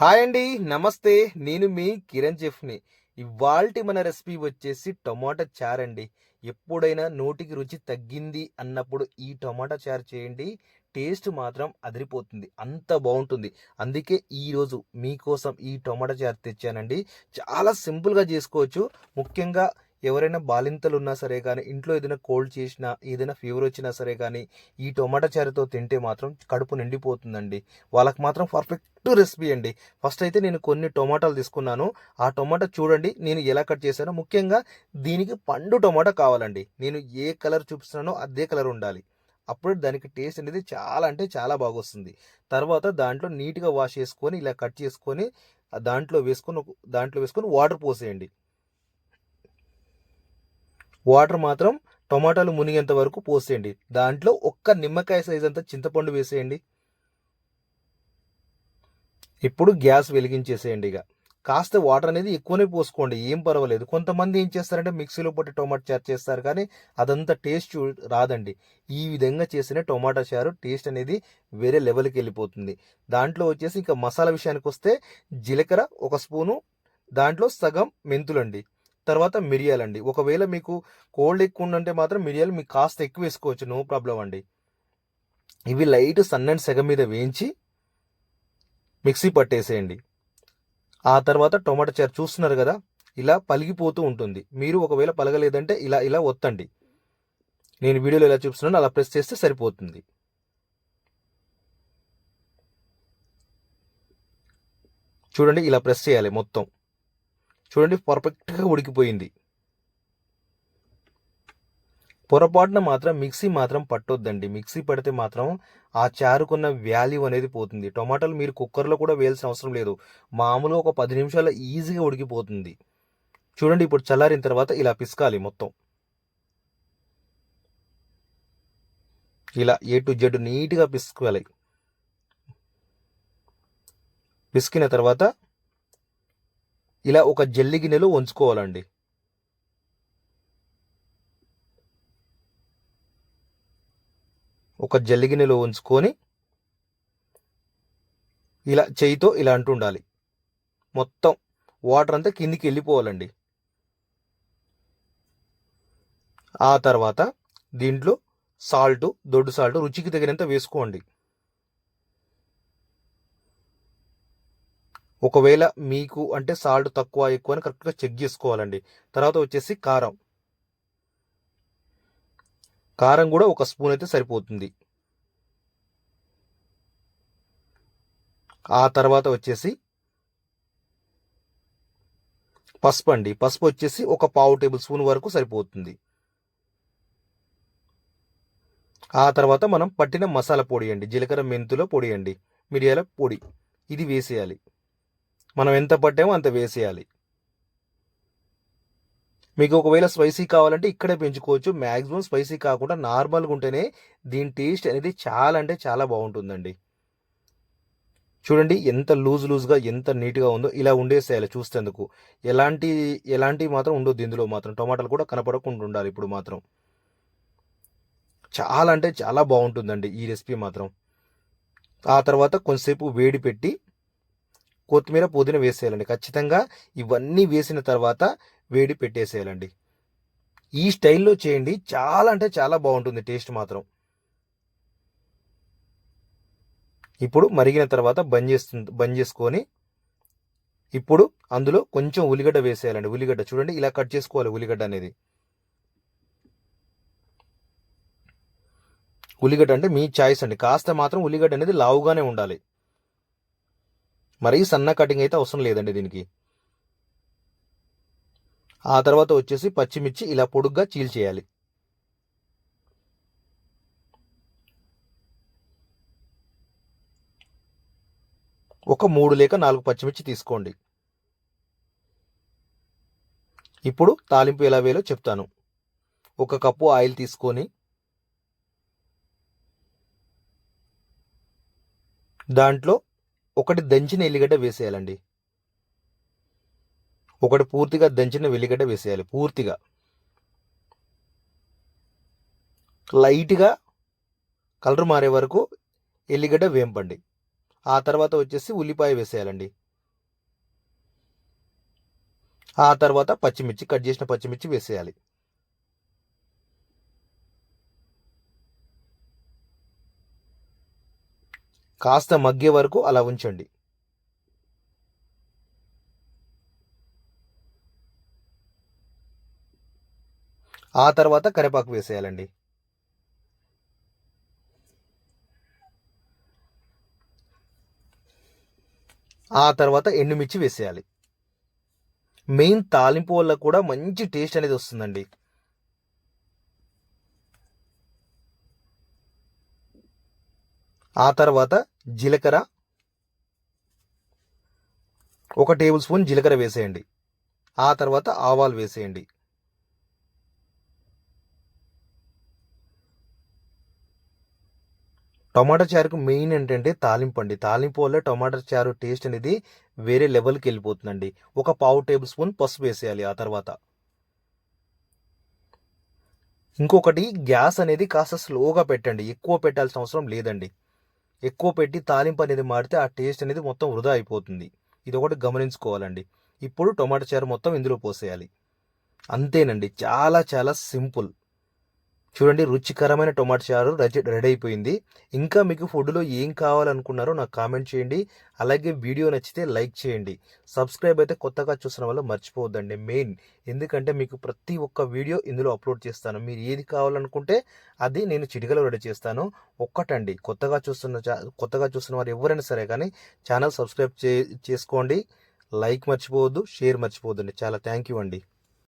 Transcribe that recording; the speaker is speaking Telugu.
హాయ్ అండి నమస్తే. నేను మీ కిరణ్ చెఫ్ని ఇవాల్టి మన రెసిపీ వచ్చేసి టొమాటో చారు అండి. ఎప్పుడైనా నోటికి రుచి తగ్గింది అన్నప్పుడు ఈ టొమాటో చారు చేయండి. టేస్ట్ మాత్రం అదిరిపోతుంది. అంత బాగుంటుంది. అందుకే ఈరోజు మీకోసం ఈ టొమాటో చారు తెచ్చానండి. చాలా సింపుల్గా చేసుకోవచ్చు. ముఖ్యంగా ఎవరైనా బాలింతలు ఉన్నా సరే కానీ ఇంట్లో ఏదైనా కోల్డ్ చేసినా ఏదైనా ఫీవర్ వచ్చినా సరే కానీ ఈ టొమాటో చారుతో తింటే మాత్రం కడుపు నిండిపోతుందండి. వాళ్ళకి మాత్రం పర్ఫెక్ట్ రెసిపీ అండి. ఫస్ట్ అయితే నేను కొన్ని టొమాటోలు తీసుకున్నాను. ఆ టొమాటో చూడండి నేను ఎలా కట్ చేశానో. ముఖ్యంగా దీనికి పండు టొమాటో కావాలండి. నేను ఏ కలర్ చూపిస్తున్నానో అదే కలర్ ఉండాలి. అప్పుడు దానికి టేస్ట్ అనేది చాలా అంటే చాలా బాగొస్తుంది. తర్వాత దాంట్లో నీట్గా వాష్ చేసుకొని ఇలా కట్ చేసుకొని దాంట్లో వేసుకొని దాంట్లో వేసుకొని వాటర్ పోసేయండి. వాటర్ మాత్రం టొమాటోలు మునిగేంత వరకు పోసేయండి. దాంట్లో ఒక్క నిమ్మకాయ సైజ్ అంతా చింతపండు వేసేయండి. ఇప్పుడు గ్యాస్ వెలిగించేసేయండి ఇక. కాస్త వాటర్ అనేది ఎక్కువనే పోసుకోండి. ఏం పర్వాలేదు. కొంతమంది ఏం చేస్తారంటే మిక్సీలో పట్టి టొమాటో చారు చేస్తారు కానీ అదంతా టేస్ట్ చూ రాదండి. ఈ విధంగా చేసిన టొమాటో చారు టేస్ట్ అనేది వేరే లెవెల్కి వెళ్ళిపోతుంది. దాంట్లో వచ్చేసి ఇంకా మసాలా విషయానికి వస్తే జీలకర్ర ఒక స్పూను దాంట్లో సగం మెంతులండి. తర్వాత మిరియాలండి ఒకవేళ మీకు కోల్డ్ ఎక్కువ ఉందంటే మాత్రం మిరియాలు మీకు కాస్త ఎక్కువ వేసుకోవచ్చు. నో ప్రాబ్లం అండి. ఇవి లైట్ సన్నని సెగ మీద వేయించి మిక్సీ పట్టేసేయండి. ఆ తర్వాత టొమాటో చారు చూస్తున్నారు కదా ఇలా పలిగిపోతూ ఉంటుంది. మీరు ఒకవేళ పలగలేదంటే ఇలా ఇలా ఒత్తండి. నేను వీడియోలో ఎలా చూపిస్తున్నాను అలా ప్రెస్ చేస్తే సరిపోతుంది. చూడండి ఇలా ప్రెస్ చేయాలి మొత్తం. చూడండి పర్ఫెక్ట్గా ఉడికిపోయింది. పొరపాటున మాత్రం మిక్సీ మాత్రం పట్టొద్దండి. మిక్సీ పడితే మాత్రం ఆ చారుకున్న వాల్యూ అనేది పోతుంది. టొమాటోలు మీరు కుక్కర్లో కూడా వేయాల్సిన అవసరం లేదు. మామూలుగా ఒక పది నిమిషాల్లో ఈజీగా ఉడికిపోతుంది. చూడండి ఇప్పుడు చల్లారిన తర్వాత ఇలా పిసకాలి మొత్తం. ఇలా ఏ టు జెడ్ నీట్గా పిసుకోవాలి పిసికిన తర్వాత ఇలా ఒక జల్లి గిన్నెలో ఉంచుకోవాలండి ఒక జల్లి గిన్నెలో ఉంచుకొని ఇలా చేయితో ఇలా అంటుండాలి మొత్తం వాటర్ అంతా కిందికి వెళ్ళిపోవాలండి. ఆ తర్వాత దీంట్లో సాల్ట్ దొడ్డు సాల్ట్ రుచికి తగినంత వేసుకోండి. ఒకవేళ మీకు అంటే సాల్ట్ తక్కువ ఎక్కువ అని కరెక్ట్గా చెక్ చేసుకోవాలండి. తర్వాత వచ్చేసి కారం. కారం కూడా ఒక స్పూన్ అయితే సరిపోతుంది. ఆ తర్వాత వచ్చేసి పసుపు అండి. పసుపు వచ్చేసి ఒక పావు టేబుల్ స్పూన్ వరకు సరిపోతుంది. ఆ తర్వాత మనం పట్టిన మసాలా పొడి అండి. జీలకర్ర మెంతుల పొడి అండి. మిరియాల పొడి. ఇది వేసేయాలి. మనం ఎంత పట్టామో అంత వేసేయాలి. మీకు ఒకవేళ స్పైసీ కావాలంటే ఇక్కడే పెంచుకోవచ్చు. మ్యాక్సిమం స్పైసీ కాకుండా నార్మల్గా ఉంటేనే దీని టేస్ట్ అనేది చాలా అంటే చాలా బాగుంటుందండి. చూడండి ఎంత లూజ్ లూజ్గా ఎంత నీట్గా ఉందో ఇలా ఉండేసేయాలి చూస్తేందుకు ఎలాంటి ఎలాంటి మాత్రం ఉండొద్దు ఇందులో మాత్రం. టమాటాలు కూడా కనపడకుండా ఉండాలి ఇప్పుడు మాత్రం. చాలా అంటే చాలా బాగుంటుందండి ఈ రెసిపీ మాత్రం. ఆ తర్వాత కొంతసేపు వేడి పెట్టి కొత్తిమీర పుదీనా వేసేయాలండి. ఖచ్చితంగా ఇవన్నీ వేసిన తర్వాత వేడి పెట్టేసేయాలండి. ఈ స్టైల్లో చేయండి. చాలా అంటే చాలా బాగుంటుంది టేస్ట్ మాత్రం. ఇప్పుడు మరిగిన తర్వాత బంద్ చేస్తుంది బంద్ చేసుకొని ఇప్పుడు అందులో కొంచెం ఉల్లిగడ్డ వేసేయాలండి. ఉల్లిగడ్డ చూడండి ఇలా కట్ చేసుకోవాలి ఉల్లిగడ్డ అనేది. ఉల్లిగడ్డ అంటే మీ చాయిస్ అండి. కాస్త మాత్రం ఉల్లిగడ్డ అనేది లావుగానే ఉండాలి. మరీ సన్న కటింగ్ అయితే అవసరం లేదండి దీనికి. ఆ తర్వాత వచ్చేసి పచ్చిమిర్చి ఇలా పొడుగ్గా చీల్చేయాలి ఒక మూడు లేక నాలుగు పచ్చిమిర్చి తీసుకోండి. ఇప్పుడు తాలింపు ఎలా వేయాలో చెప్తాను. ఒక కప్పు ఆయిల్ తీసుకొని దాంట్లో ఒకటి దంచిన ఎల్లిగడ్డ వేసేయాలండి. ఒకటి పూర్తిగా దంచిన వెల్లిగడ్డ వేసేయాలి పూర్తిగా. లైట్గా కలర్ మారే వరకు ఎల్లిగడ్డ వేంపండి. ఆ తర్వాత వచ్చేసి ఉల్లిపాయ వేసేయాలండి. ఆ తర్వాత పచ్చిమిర్చి కట్ చేసిన పచ్చిమిర్చి వేసేయాలి. కాస్త మగ్గే వరకు అలా ఉంచండి. ఆ తర్వాత కరివేపాకు వేసేయాలండి. ఆ తర్వాత ఎండుమిర్చి వేసేయాలి. మెయిన్ తాలింపు వల్ల కూడా మంచి టేస్ట్ అనేది వస్తుందండి. ఆ తర్వాత జీలకర్ర ఒక టేబుల్ స్పూన్ జీలకర్ర వేసేయండి. ఆ తర్వాత ఆవాలు వేసేయండి. టమాటా చారుకు మెయిన్ ఏంటంటే తాలింపు అండి. తాలింపు వల్ల టమాటా చారు టేస్ట్ అనేది వేరే లెవెల్కి వెళ్ళిపోతుందండి. ఒక పావు టేబుల్ స్పూన్ పసుపు వేసేయాలి ఆ తర్వాత. ఇంకొకటి గ్యాస్ అనేది కాస్త స్లోగా పెట్టండి. ఎక్కువ పెట్టాల్సిన అవసరం లేదండి. ఎక్కువ పెట్టి తాలింపు అనేది మాడితే ఆ టేస్ట్ అనేది మొత్తం వృధా అయిపోతుంది. ఇది ఒకటి గమనించుకోవాలండి. ఇప్పుడు టొమాటో చారు మొత్తం ఇందులో పోసేయాలి. అంతేనండి. చాలా చాలా సింపుల్. చూడండి రుచికరమైన టొమాటో చారు రెడీ రెడీ అయిపోయింది. ఇంకా మీకు ఫుడ్లో ఏం కావాలనుకున్నారో నాకు కామెంట్ చేయండి. అలాగే వీడియో నచ్చితే లైక్ చేయండి. సబ్స్క్రైబ్ అయితే కొత్తగా చూసిన వల్ల మర్చిపోవద్దండి మెయిన్. ఎందుకంటే మీకు ప్రతి ఒక్క వీడియో ఇందులో అప్లోడ్ చేస్తాను. మీరు ఏది కావాలనుకుంటే అది నేను చిటికలో రెడీ చేస్తాను. ఒక్కటండి కొత్తగా చూస్తున్న చా- కొత్తగా చూస్తున్న వారు ఎవరైనా సరే కానీ ఛానల్ సబ్స్క్రైబ్ చే చేసుకోండి. లైక్ మర్చిపోవద్దు షేర్ మర్చిపోవద్దండి. చాలా థ్యాంక్ యూ అండి.